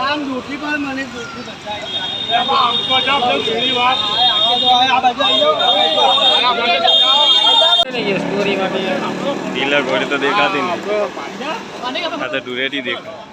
આમ દૂરથી પણ મને બાજુ ડીલર ઘોડી તો દેખાતી નહીં. આ તો ડુરેટી દેખાય.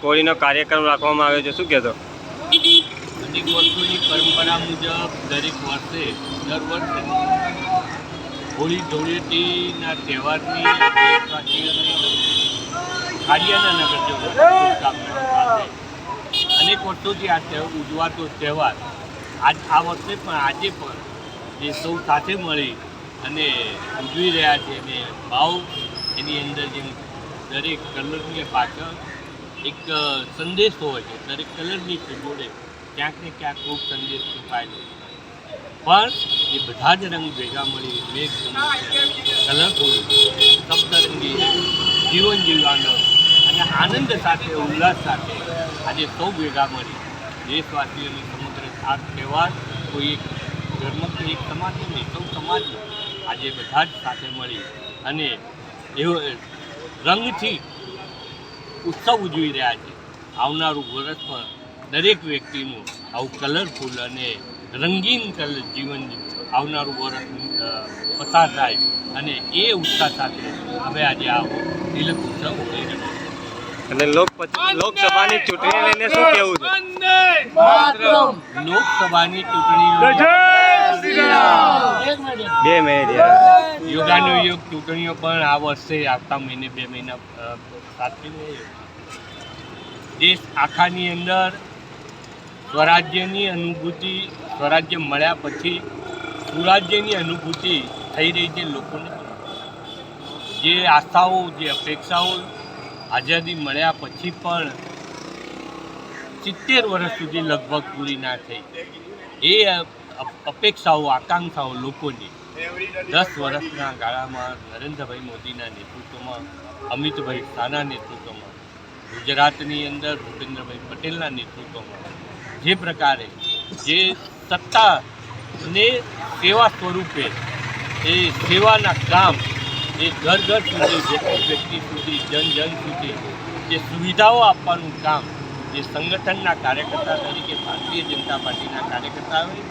કોળીનો કાર્યક્રમ રાખવામાં આવ્યો છે. શું કહેતો અનેક વર્ષોની પરંપરા મુજબ દરેક વર્ષે દર વર્ષે હોળી ધૂળેટીના તહેવારની ખાડિયાના નગરજનો અનેક વર્ષોથી આ ઉજવાતો તહેવાર આજ, આ વર્ષે પણ આજે પણ જે સૌ સાથે મળી અને ઉજવી રહ્યા છે અને ભાવ એની અંદર જે દરેક કલરની પાછળ એક સંદેશ હોય છે, દરેક કલરની જોડે ક્યાંક ને ક્યાંક ખૂબ સંદેશ છુપાયેલો છે. પણ એ બધા જ રંગ ભેગા મળી મેઘ કલરફુલ સપ્તરંગી, જીવન જીવવાનો અને આનંદ સાથે, ઉલ્લાસ સાથે આજે સૌ ભેગા મળી. દેશવાસીઓની સમગ્ર આ તહેવાર કોઈ એક ધર્મ એક સમાજનો નહીં, સૌ સમાજનો આજે બધા જ સાથે મળી અને એવો રંગથી ઉત્સવ ઉજવી રહ્યા છે. આવનારું વર્ષ પણ દરેક વ્યક્તિનું આવું કલરફુલ અને રંગીન કલર જીવન આવનારું વર્ષ પસાર થાય અને એ ઉત્સાહ સાથે હવે આજે આવો તિલક ઉત્સવ ઉજવી રહ્યો અને લોકસભાની ચૂંટણી લઈને શું કેવું છે? લોકસભાની મિનિટ બે મિનિટ યોગાનુયોગ ચૂંટણીઓ પણ આ વર્ષે આવતા મહિને બે મહિના સાથે સાચવીને દેશ આખાની અંદર સ્વરાજ્યની અનુભૂતિ સ્વરાજ્ય મળ્યા પછી સુરાજ્યની અનુભૂતિ થઈ રહી છે લોકોને. જે આસ્થાઓ જે અપેક્ષાઓ આઝાદી મળ્યા પછી પણ સિત્તેર વર્ષ સુધી લગભગ પૂરી ના થઈ. એ અપેક્ષાઓ, આકાંક્ષાઓ લોકોની દસ વર્ષના ગાળામાં નરેન્દ્રભાઈ મોદીના નેતૃત્વમાં, અમિતભાઈ શાહના નેતૃત્વમાં, ગુજરાતની અંદર ભૂપેન્દ્રભાઈ પટેલના નેતૃત્વમાં જે પ્રકારે જે સત્તા ને સેવા સ્વરૂપે, એ સેવાના કામ, એ ઘર ઘર સુધી, વ્યક્તિ વ્યક્તિ સુધી, જન જન સુધી, જે સુવિધાઓ આપવાનું કામ, જે સંગઠનના કાર્યકર્તા તરીકે ભારતીય જનતા પાર્ટીના કાર્યકર્તાઓએ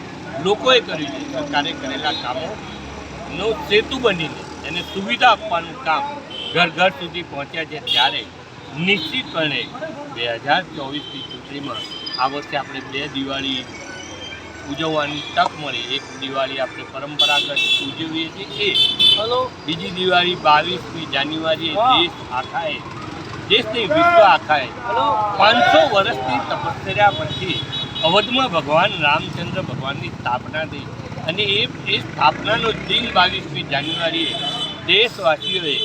લોકોએ કર્યું છે સરકારે કરેલા કામોનો સેતુ બનીને એને સુવિધા આપવાનું કામ ઘર ઘર સુધી પહોંચ્યા છે, ત્યારે નિશ્ચિતપણે બે હજાર ચોવીસની ચૂંટણીમાં આ વર્ષે આપણે બે દિવાળી ઉજવવાની તક મળી. એક દિવાળી આપણે પરંપરાગત ઉજવીએ છીએ એ બીજી દિવાળી બાવીસમી જાન્યુઆરીએ દેશ આખાએ દેશની વિશ્વ આખાએ પાંચસો વર્ષની તપસ્યા પછી અવધમાં ભગવાન રામચંદ્ર ભગવાનની સ્થાપના થઈ અને એ એ સ્થાપનાનો દિન બાવીસમી જાન્યુઆરીએ દેશવાસીઓએ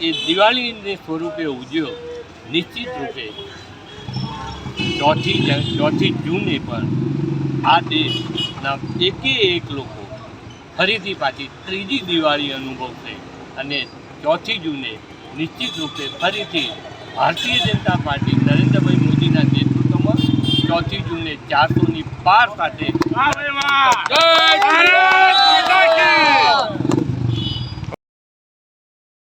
એ દિવાળીને સ્વરૂપે ઉજવ્યો નિશ્ચિત રૂપે. ચોથી ચોથી જૂને પણ આ દેશના એકે એક લોકો ફરીથી પાછી ત્રીજી દિવાળી અનુભવશે અને ચોથી જૂને નિશ્ચિત રૂપે ફરીથી ભારતીય જનતા પાર્ટી નરેન્દ્રભાઈ મોદીના નેતૃત્વમાં ચોથી જૂને ચારસોની પાર સાથે